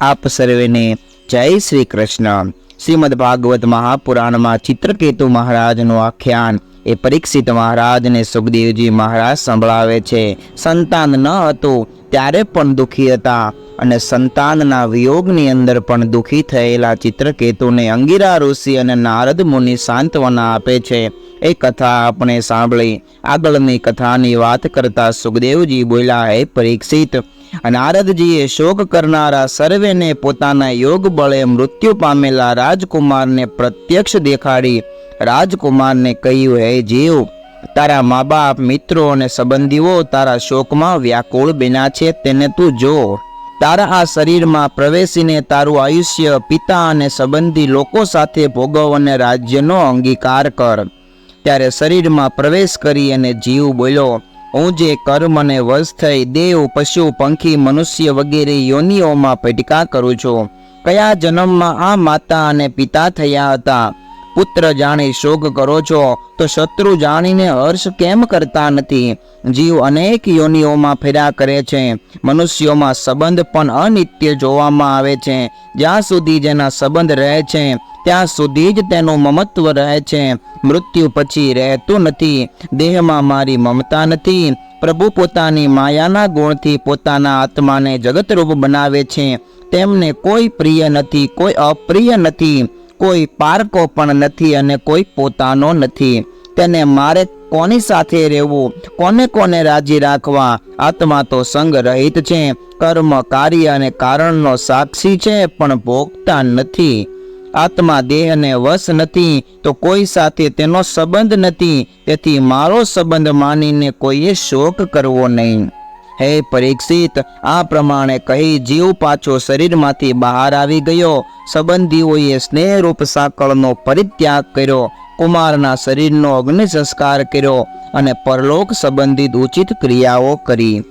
આપ સર્વેને જય શ્રી કૃષ્ણ. શ્રીમદ ભાગવત મહાપુરાણમાં ચિત્રકેતુ મહારાજનું આખ્યાન. એ પરીક્ષિત મહારાજને સુખદેવજી મહારાજ સંભળાવે છે. સંતાન ન હતું, ત્યારે પણ દુઃખી હતા. અને સંતાનના વિયોગની અંદર પણ દુઃખી થયેલા ચિત્રકેતુને અંગીરા ઋષિ અને નારદ મુનિ સાંત્વના આપે છે. એ કથા આપણે સાંભળી. આગળની કથાની વાત કરતા સુખદેવજી બોલ્યા, હે પરીક્ષિત નારદજીએ શોક કરનારા સર્વેને પોતાના યોગ બળે મૃત્યુ પામેલા રાજકુમારને પ્રત્યક્ષ દેખાડી રાજકુમારને કહ્યું, હે જીવ, તારા મા બાપ મિત્રો અને સંબંધીઓ તારા શોકમાં વ્યાકુળ બન્યા છે, તેને તું જો. તારા આ શરીરમાં પ્રવેશીને તારું આયુષ્ય પિતા અને સંબંધી લોકો સાથે ભોગવ અને રાજ્યનો અંગીકાર કર. ત્યારે શરીરમાં પ્રવેશ કરી અને જીવ બોલ્યો હું જે કર્મ અને વશ થઈ દેવ, પશુ, પંખી, મનુષ્ય વગેરે યોનિઓમાં ભટકા કરું છું. કયા જન્મમાં આ માતા અને પિતા થયા હતા? પુત્ર જાણી શોક કરો છો, તો શત્રુ જાણીને હર્ષ કેમ કરતા નથી? જીવ અનેક યોનિઓમાં ફેર્યા કરે છે. મનુષ્યોમાં સંબંધ પણ અનિત્ય જોવામાં આવે છે. જ્યાં સુધી જેના સંબંધ રહે છે ત્યાં સુધી જ તેનું મમત્વ રહે છે. મૃત્યુ પછી રહેતું નથી. દેહમાં મારી મમતા નથી. પ્રભુ પોતાની માયાના ગુણથી પોતાના આત્માને જગતરૂપ બનાવે છે. તેમને કોઈ પ્રિય નથી, કોઈ અપ્રિય નથી, કોઈ પારકો પણ નથી અને કોઈ પોતાનો નથી. તેને મારે કોની સાથે રહેવું? કોને કોને રાજી રાખવા? આત્મા તો સંગ રહિત છે. કર્મ, કાર્ય અને કારણનો સાક્ષી છે, પણ ભોગતા નથી. આત્મા દેહને વશ નથી, તો કોઈ સાથે તેનો સંબંધ નથી. તેથી મારો સંબંધ માનીને કોઈએ શોક કરવો નહીં. હે પરીક્ષિત, આ પ્રમાણે કહી જીવ પાછો શરીરમાંથી બહાર આવી ગયો. સંબંધીઓએ સ્નેહરૂપ સાંકળનો પરિત્યાગ કર્યો, કુમારના શરીરનો અગ્નિ સંસ્કાર કર્યો અને પરલોક સંબંધિત ઉચિત ક્રિયાઓ કરી.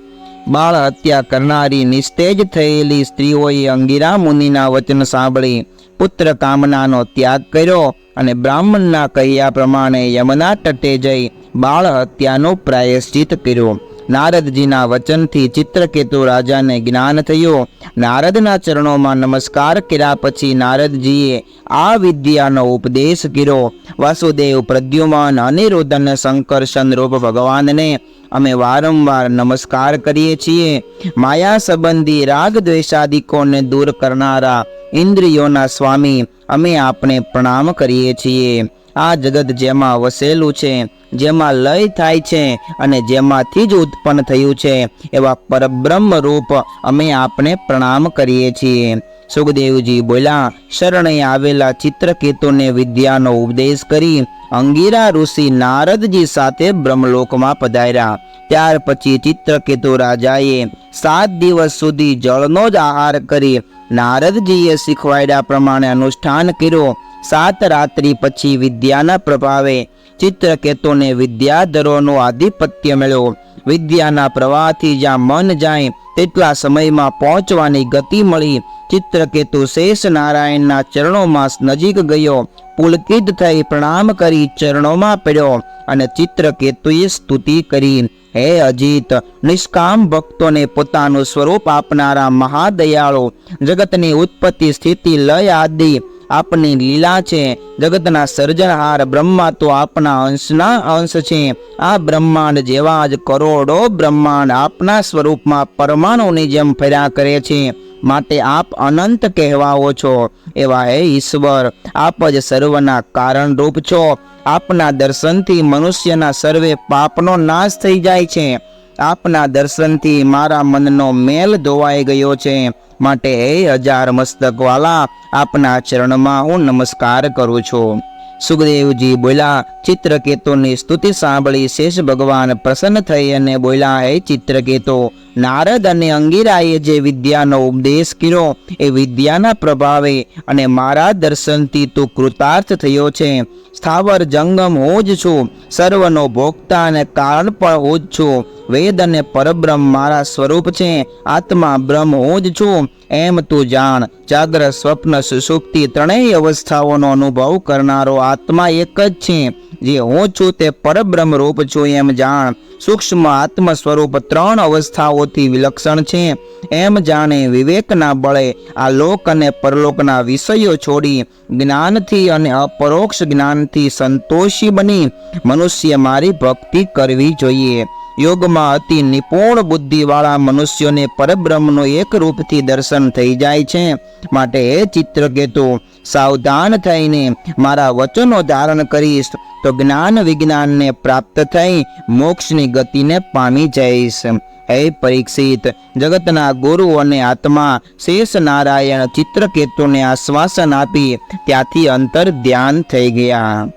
બાળ હત્યા કરનારી નિસ્તેજ થયેલી સ્ત્રીઓએ અંગીરા મુનિના વચન સાંભળી પુત્ર કામનાનો ત્યાગ કર્યો અને બ્રાહ્મણના કહ્યા પ્રમાણે યમુના તટે જઈ બાળ હત્યાનો પ્રાયશ્ચિત કર્યો. નારદજીના વચનથી ચિત્રકેતુ રાજાને જ્ઞાન થયું. નારદના ચરણોમાં નમસ્કાર કર્યા પછી નારદજીએ આ વિદ્યાનો ઉપદેશ કર્યો. વાસુદેવ પ્રદ્યુમન, અનિરુદ્ધન, શંકર રૂપ ભગવાનને અમે વારંવાર નમસ્કાર કરીએ છીએ. માયા સંબંધી રાગ દ્વેષાદિકોને દૂર કરનારા ઇન્દ્રિયોના સ્વામી અમે આપને પ્રણામ કરીએ છીએ. આ જગત જેમાં વસેલું છે, જેમાં લય થાય છે અને જેમાંથી જ ઉત્પન્ન થયું છે, એવા પરબ્રહ્મ રૂપ અમે આપને પ્રણામ કરીએ છીએ. સુખદેવજી બોલ્યા, શરણે આવેલા ચિત્રકેતુને વિદ્યાનો ઉપદેશ કરી અંગીરા ઋષિ નારદજી સાથે બ્રહ્મલોકમાં પધાર્યા. ત્યાર પછી ચિત્રકેતુ રાજાએ સાત દિવસ સુધી જળનો જ આહાર કરી નારદજીએ શીખવાડ્યા પ્રમાણે અનુષ્ઠાન કર્યું. સાત રાત્રિ પછી વિદ્યાના પ્રભાવે ચિત્રકેતુને વિદ્યાધરોનો આધિપત્ય મળ્યો. વિદ્યાના પ્રવાહથી જ્યાં મન જાય તેટલા સમયમાં પહોંચવાની ગતિ મળી. ચિત્રકેતુ શેષ નારાયણના ચરણોમાં નજીક ગયો. પુલકિત થઈ પ્રણામ કરી ચરણોમાં પડ્યો અને ચિત્રકેતુએ સ્તુતિ કરી. હે અજીત, નિષ્કામ ભક્તોને પોતાનું સ્વરૂપ આપનારા મહાદયાળો, જગતની ઉત્પત્તિ સ્થિતિ લય આદિ આપની લીલા છે. જગતના સર્જનહાર બ્રહ્મા તો આપના અંશના અંશ છે. આ બ્રહ્માંડ જેવા જ કરોડો બ્રહ્માંડ આપના સ્વરૂપમાં પરમાણુની જેમ ફર્યા કરે છે. માટે આપ અનંત કહેવાઓ છો. એવા હે ઈશ્વર, આપ જ સર્વના કારણરૂપ છો. આપના દર્શનથી મનુષ્યના સર્વે પાપનો નાશ થઈ જાય છે. આપના દર્શનથી મારા મનનો મેલ ધોવાઈ ગયો છે. માટે હજાર મસ્તકવાલા આપના ચરણમાં હું નમસ્કાર કરું છું. સુખદેવજી બોલ્યા, ચિત્રકેતુની સ્તુતિ સાંભળી શેષ ભગવાન પ્રસન્ન થઈ અને બોલ્યા, હે ચિત્રકેતુ, નારદ અને અંગીરાએ જે વિદ્યાનો ઉપદેશ કર્યો, એ વિદ્યાના પ્રભાવે અને મારા દર્શનથી તું કૃતાર્થ થયો છે. સ્થાવર જંગમ હું જ છું. સર્વનો ભોગતા અને કારણ પણ હું જ છું. વેદ અને પરબ્રહ્મ મારા સ્વરૂપ છે. આત્મા બ્રહ્મ હું જ છું. એમ તું જાણ. જાગ્ર સ્વપ્ન સુસુપ્તિ ત્રણેય અવસ્થાઓનો અનુભવ કરનારો આત્મા એક જ છે. જે હું છું તે પરબ્રહ્મ રૂપ છું એમ જાણ. સૂક્ષ્મ આત્મ સ્વરૂપ ત્રણ અવસ્થાઓથી વિલક્ષણ છે. એમ જાણે વિવેકના બળે આ લોક અને પરલોકના વિષયો છોડી જ્ઞાનથી અને અપરોક્ષ જ્ઞાનથી સંતોષી બની. મનુષ્ય મારી ભક્તિ કરવી જોઈએ. યોગમાં અતિ નિપુણ બુદ્ધિવાળા મનુષ્યોને પરબ્રહ્મનો એક રૂપથી દર્શન થઈ જાય છે. માટે એ ચિત્રકેતુ, સાવધાન થઈને મારા વચનો ધારણ કરીશ તો જ્ઞાન વિજ્ઞાનને પ્રાપ્ત થઈ મોક્ષની ગતિને પામી જઈશ. હે પરીક્ષિત, જગતના ગુરુ અને આત્મા શેષ નારાયણ ચિત્રકેતુને આશ્વાસન આપી ત્યાંથી અંતર ધ્યાન થઈ ગયા.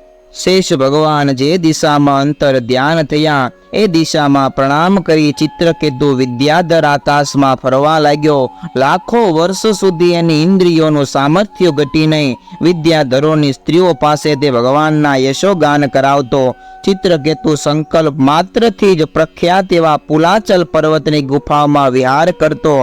શેષ ભગવાન જે દિશામાં અંતર ધ્યાન થયા, એ દિશામાં પ્રણામ કરી ચિત્રકેતુ વિદ્યાધર આકાશમાં ફરવા લાગ્યો. લાખો વર્ષ સુધી એની ઇન્દ્રિયોનું સામર્થ્ય ઘટી નહીં. વિદ્યાધરોની સ્ત્રીઓ પાસે તે ભગવાનના યશોગાન કરાવતો. ચિત્રકેતુ સંકલ્પ માત્રથી જ પ્રખ્યાત એવા પુલાચલ પર્વતની ગુફામાં વિહાર કરતો.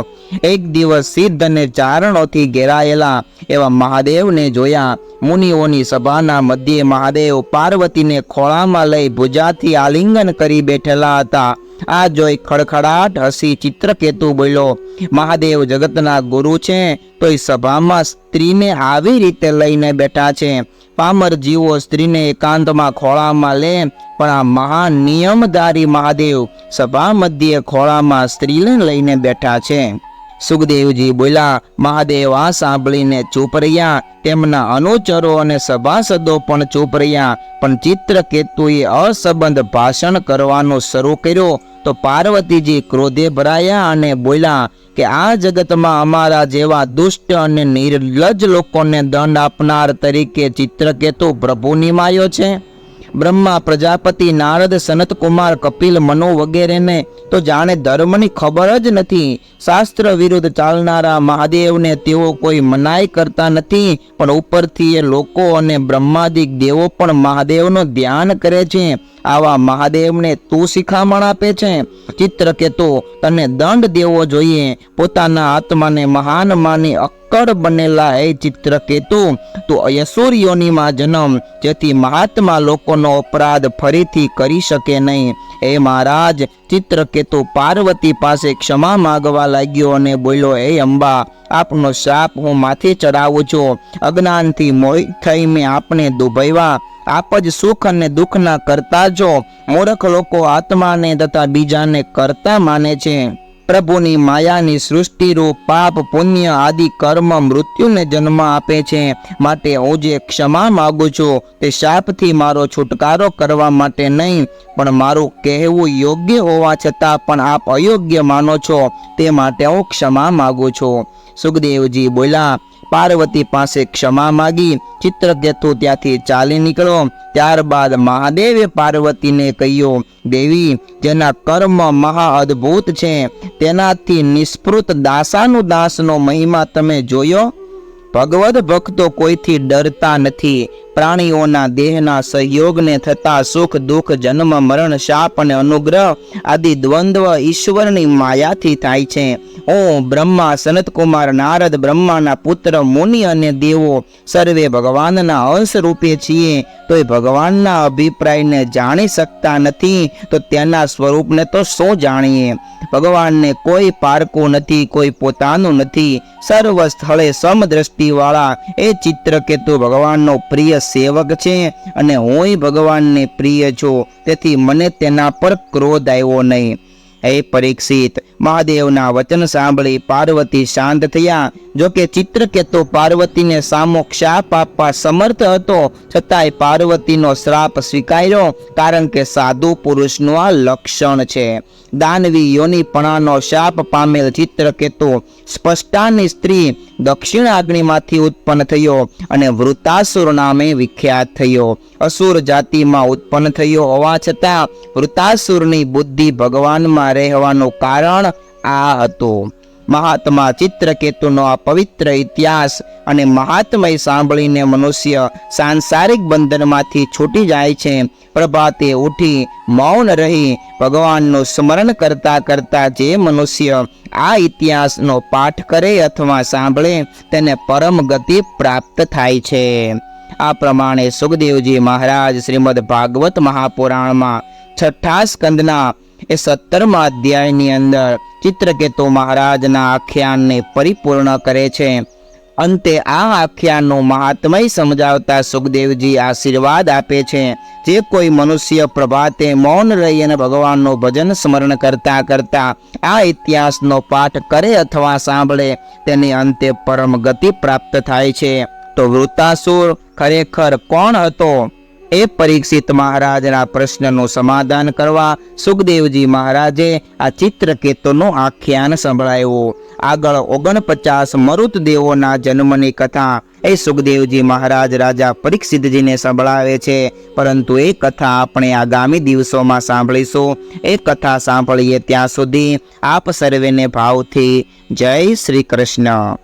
એક દિવસ સિદ્ધ અને ચારણોથી ઘેરાયેલા એવા મહાદેવને જોયા. મુનિઓની સભાના મધ્યે મહાદેવ પાર્વતીને ખોળામાં લઈ ભુજાથી આલિંગન કરી બેઠેલા હતા. આ જોઈ ખડખડાટ હસી ચિત્રકેતુ બોલ્યો, મહાદેવ જગતના ગુરુ છે તો એ સભામાં સ્ત્રીને આવી રીતે લઈને બેઠા છે. પામર જીવો સ્ત્રીને એકાંતમાં ખોળામાં લે, પણ આ મહાન નિયમધારી મહાદેવ સભા મધ્યે ખોળામાં સ્ત્રીને લઈને બેઠા છે. સુખદેવજી બોલ્યા, મહાદેવ, આ સાંભળીને ચૂપ રહ્યા. તેમના અનુચરો અને સભાસદો પણ ચૂપ રહ્યા. પણ ચિત્રકેતુએ અસંબંધ ભાષણ કરવાનું શરૂ કર્યો. તો પાર્વતીજી ક્રોધે ભરાયા અને બોલ્યા કે, આ જગતમાં અમારા જેવા દુષ્ટ અને નિર્લજ લોકોને દંડ આપનાર તરીકે ચિત્રકેતુ પ્રભુ નિમાયો છે. બ્રહ્મા, પ્રજાપતિ, નારદ, સનતકુમાર, કપિલ, મનો વગેરેને તો જાણે ધર્મની ખબર જ નથી. શાસ્ત્ર વિરુદ્ધ ચાલનારા મહાદેવને તેઓ કોઈ મનાઈ કરતા નથી, પણ ઉપરથી એ લોકો અને બ્રહ્માદિક દેવો પણ મહાદેવનો ધ્યાન કરે છે. આવા મહાદેવને તું શિખામણ આપે છે. ચિત્ર કે તો તને દંડ દેવો જોઈએ. પોતાના આત્માને મહાન માની અક્કડ બનેલા હે ચિત્રકેતુ તું યસુર્યોનીમાં જન્મ. જેથી મહાત્મા લોકોનો અપરાધ ફરીથી કરી શકે નહીં. એ મહારાજ ચિત્રકેતુ પાર્વતી પાસે ક્ષમા માગવા લાગ્યો અને બોલ્યો, હે અંબા, આપનો શાપ હું માથે ચડાવું છું. અજ્ઞાનથી મોહિત થઈ મેં આપને દુભવ્યા. આપ જ સુખ અને દુઃખના કરતા જો. મૂર્ખ લોકો આત્માને તથા બીજાને કરતા માને છે. પ્રભુની માયાની સૃષ્ટિરૂપ પાપ, પુણ્ય આદિ કર્મ મૃત્યુને જન્મ આપે છે. માટે હું જે ક્ષમા માગું છું, તે શાપથી મારો છુટકારો કરવા માટે નહીં, પણ મારું કહેવું યોગ્ય હોવા છતાં પણ આપ અયોગ્ય માનો છો. તે માટે હું ક્ષમા માગું છું. સુખદેવજી બોલ્યા પાર્વતી પાસે ક્ષમા માગી ચિત્રકેતુ ત્યાંથી ચાલી નીકળ્યો. ત્યારબાદ મહાદેવે પાર્વતીને કહ્યું, દેવી, જેના કર્મ મહા અદ્ભુત છે, તેનાથી નિષ્પૃત દાસાનું દાસનો મહિમા તમે જોયો? ભગવદ ભક્તો કોઈથી ડરતા નથી. પ્રાણીઓના દેહના સહયોગને થતા સુખ, દુઃખ, જન્મ, મરણ, શાપ અને અનુગ્રહ આદિ દ્વંદ્વ ઈશ્વરની માયાથી થાય છે. ઓમ બ્રહ્મા સનતકુમાર નારદ બ્રહ્માના પુત્ર મુનિ અને દેવો સર્વે ભગવાનના અંશ રૂપે છીએ. તો એ ભગવાનના અભિપ્રાયને જાણી શકતા નથી, તો તેના સ્વરૂપને તો શું જાણીએ? ભગવાનને કોઈ પારકું નથી, કોઈ પોતાનું નથી. સર્વ સ્થળે સમદ્રષ્ટિવાળા એ ચિત્રકેતુ ભગવાનનો પ્રિય સેવક છે અને હુંય ભગવાનને પ્રિય છું. તેથી મને તેના પર ક્રોધ આવ્યો નહીં. હે પરીક્ષિત, મહાદેવના વચન સાંભળી પાર્વતી શાંત થયા. જોકે ચિત્રકેતુ પાર્વતીને સામો શાપ આપવા સમર્થ હતો, છતાંય પાર્વતીનો શ્રાપ સ્વીકાર્યો, કારણ કે સાધુ પુરુષનું આ લક્ષણ છે. દાનવી યોનિપણાનો શાપ પામેલ ચિત્રકેતુ, સ્પષ્ટાની સ્ત્રી દક્ષિણ આગ્નિમાંથી ઉત્પન્ન થયો અને વૃતાસુર નામે વિખ્યાત થયો. અસુર જાતિમાં ઉત્પન્ન થયો હોવા છતાં વૃતાસુરની બુદ્ધિ ભગવાનમાં રહેવાનું કારણ આ હતું. મહાત્મા ચિત્રકેતુનો આ પવિત્ર ઇતિહાસ અને મહાત્મય સાંભળીને મનુષ્ય સાંસારિક બંધનમાંથી છૂટી જાય છે. પ્રભાતે ઉઠી મૌન રહી ભગવાનનું સ્મરણ કરતા કરતા જે મનુષ્ય આ ઇતિહાસનો પાઠ કરે અથવા સાંભળે તેને પરમ ગતિ પ્રાપ્ત થાય છે. આ પ્રમાણે સુખદેવજી મહારાજ શ્રીમદ ભાગવત મહાપુરાણમાં છઠ્ઠા સ્કંદના એ સત્તરમા અધ્યાયની અંદર ચિત્રકેતુ મહારાજના આખ્યાનને પરિપૂર્ણ કરે છે. અંતે આ આખ્યાનનું મહાત્મય સમજાવતા સુખદેવજી આશીર્વાદ આપે છે. જે કોઈ મનુષ્ય પ્રભાતે મૌન રહી અને ભગવાનનું ભજન સ્મરણ કરતા કરતા આ ઇતિહાસનો પાઠ કરે અથવા સાંભળે તેની અંતે પરમ ગતિ પ્રાપ્ત થાય છે. તો વૃતાસુર ખરેખર કોણ હતો? એ પરીક્ષિત મહારાજના પ્રશ્નનું સમાધાન કરવા સુખદેવજી મહારાજે આ ચિત્રકેતુનું આખ્યાન સંભળાયું. આગળ ઓગણપચાસ મરુતદેવોના જન્મની કથા એ સુખદેવજી મહારાજ રાજા પરીક્ષિતજીને સંભળાવે છે. પરંતુ એ કથા આપણે આગામી દિવસોમાં સાંભળીશું. એ કથા સાંભળીએ ત્યાં સુધી આપ સર્વેને ભાવથી જય શ્રી કૃષ્ણ.